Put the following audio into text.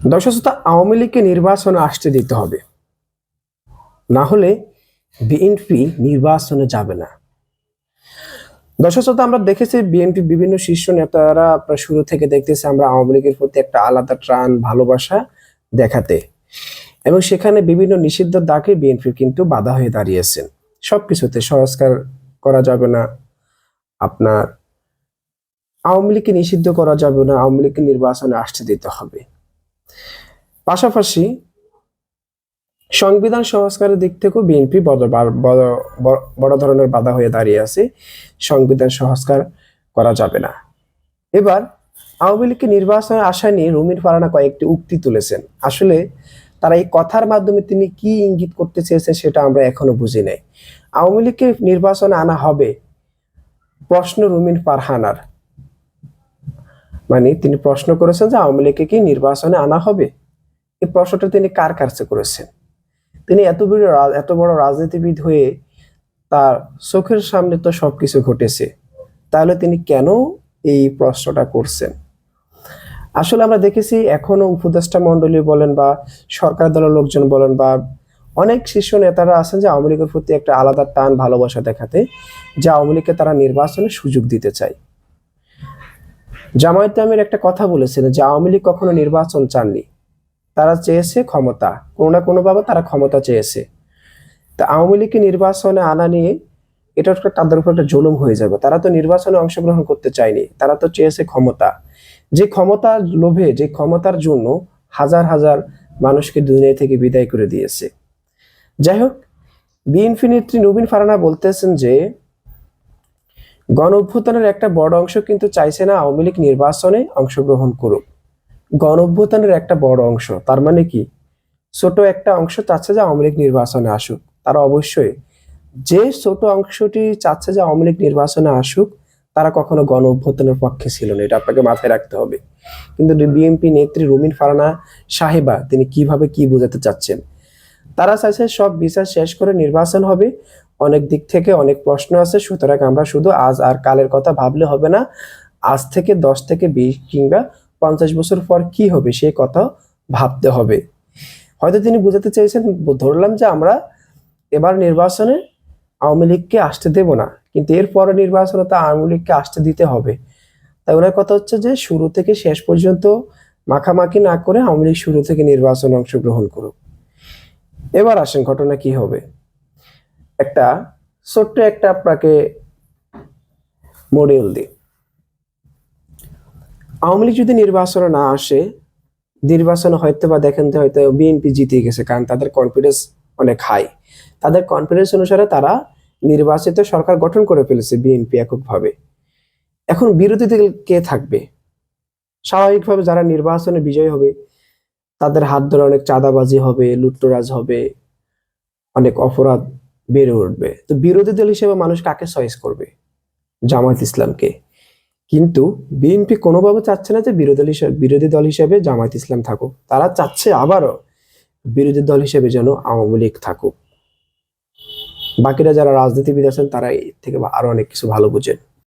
দর্শক শ্রোতা, আওয়ামী লীগকে নির্বাচনে আসতে দিতে হবে। না হলে বিএনপি নির্বাচনে যাবে না। দর্শক শ্রোতা, আমরা দেখেছি বিএনপি বিভিন্ন শীর্ষ নেতারা শুরু থেকে দেখতেছে আমরা আওয়ামী লীগের প্রতি একটা আলাদা টান ভালোবাসা দেখাতে। এবং সেখানে বিভিন্ন নিষিদ্ধ দাগে বিএনপি কিন্তু বাধা হয়ে দাঁড়িয়েছেন সবকিছুতে সংস্কার করা যাবে না আপনার আওয়ামী লীগকে নিষিদ্ধ করা যাবে না আওয়ামী লীগকে নির্বাচনে আসতে দিতে হবে। পাশাপাশি সংবিধান সংস্কারের দিক থেকেও বিএনপি বড় বড়- ধরনের বাধা হয়ে দাঁড়িয়ে আছে। সংবিধান সংস্কার করা যাবে না। এবার আওয়ামী লীগকে নির্বাচনে আসা নিয়ে রুমির ফারানা কয়েকটি উক্তি তুলেছেন। আসলে তারা এই কথার মাধ্যমে তিনি কি ইঙ্গিত করতে চেয়েছেন সেটা আমরা এখনও বুঝি নাই। আওয়ামী লীগকে নির্বাচনে আনা হবে প্রশ্ন রুমিন ফারহানার। মানে তিনি প্রশ্ন করেছেন যে আওয়ামী লীগকে কি নির্বাচনে আনা হবে? এই প্রশ্নটা তিনি কার কাছে করেছেন? তিনি এত বড় এত বড় রাজনীতিবিদ হয়ে তার চোখের সামনে তো সব কিছু ঘটেছে, তাহলে তিনি কেন এই প্রশ্নটা করছেন? আসলে আমরা দেখেছি এখনও উপদেষ্টা মন্ডলী বলেন বা সরকার দলের লোকজন বলেন বা অনেক শীর্ষ নেতারা আছেন যে আওয়ামী লীগের প্রতি একটা আলাদা টান ভালোবাসা দেখাতে, যা আওয়ামী লীগকে তারা নির্বাচনের সুযোগ দিতে চায়। জামায়াত আমির একটা কথা বলেছিলেন যে আওয়ামী লীগ কখনো নির্বাচন চাননি। তারা চেয়েছে ক্ষমতা। কোনো না কোনোভাবে তারা ক্ষমতা চেয়েছে। তা আওয়ামী লীগকে নির্বাচনে আনা নিয়ে এটা তাদের উপর একটা জুলুম হয়ে যাবে। তারা তো নির্বাচনে অংশগ্রহণ করতে চায়নি। তারা তো চেয়েছে ক্ষমতা। যে ক্ষমতার লোভে, যে ক্ষমতার জন্য হাজার হাজার মানুষকে দুনিয়া থেকে বিদায় করে দিয়েছে। যাই হোক, বিএনপি নেত্রী নবীন ফারানা বলতেছেন যে গণ অভ্যুত্থানের একটা বড় অংশ কিন্তু চাইছে না আওয়ামী লীগ নির্বাচনে অংশগ্রহণ করুক। গণ অভ্যুত্থানের একটা বড় অংশ। তার মানে কি? ছোট একটা অংশ চাচ্ছে যে আওয়ামী লীগ নির্বাচনে আসুক। তারা অবশ্যই যে ছোট অংশটি চাচ্ছে যে আওয়ামী লীগ নির্বাচনে আসুক, তারা কখনো গণ অভ্যুত্থানের পক্ষে ছিল না, এটা আপনাকে মাথায় রাখতে হবে। কিন্তু বিএনপি নেত্রী রুমিন ফারানা সাহেবা, তিনি কীভাবে কি বোঝাতে চাচ্ছেন? তারা চাইছে সব বিচার শেষ করে নির্বাচন হবে। অনেক দিক থেকে অনেক প্রশ্ন আছে, সুতরাং আমরা শুধু আজ আর কালের কথা ভাবলে হবে না, আজ থেকে দশ থেকে বিশ কিংবা পঞ্চাশ বছর পর কি হবে সে কথা ভাবতে হবে। হয়তো তিনি বুঝাতে চেয়েছেন, ধরলাম যে আমরা এবার নির্বাচনে আওয়ামী লীগকে আসতে দেব না, কিন্তু এরপরে নির্বাচনে তো আওয়ামী লীগকে আসতে দিতে হবে। তাই ওনার কথা হচ্ছে যে শুরু থেকে শেষ পর্যন্ত মাখামাখি না করে আওয়ামী লীগ শুরু থেকে নির্বাচনে অংশগ্রহণ করুক। এবার আসেন ঘটনা কি হবে। একটা ছোট্ট একটা আপনাকে মডিউল দিই। আওয়ামী লীগ যদি নির্বাচনে না আসে, নির্বাচনে হয়তো বা দেখেন যে হয়তো বিএনপি জিতে গেছে, কারণ তাদের কনফিডেন্স অনেক হাই তাদের কনফিডেন্স অনুসারে তারা নির্বাচিত সরকার গঠন করে ফেলেছে বিএনপি এককভাবে। এখন বিরোধী দল কে থাকবে? স্বাভাবিকভাবে যারা নির্বাচনে বিজয় হবে, তাদের হাত ধরে অনেক চাঁদাবাজি হবে লুট্টরাজ হবে, অনেক অপরাধ বেড়ে উঠবে। তো বিরোধী দল হিসেবে মানুষ কাকে চয়েস করবে? জামায়াত ইসলামকে। কিন্তু বিএনপি কোনোভাবে চাচ্ছে না যে বিরোধী দল হিসেবে বিরোধী দল হিসেবে জামায়াত ইসলাম থাকুক। তারা চাচ্ছে আবারও বিরোধী দল হিসেবে যেন আওয়ামী লীগ থাকুক। বাকিরা যারা রাজনীতিবিদ আছেন, তারা এর থেকে আরও অনেক কিছু ভালো বুঝেন।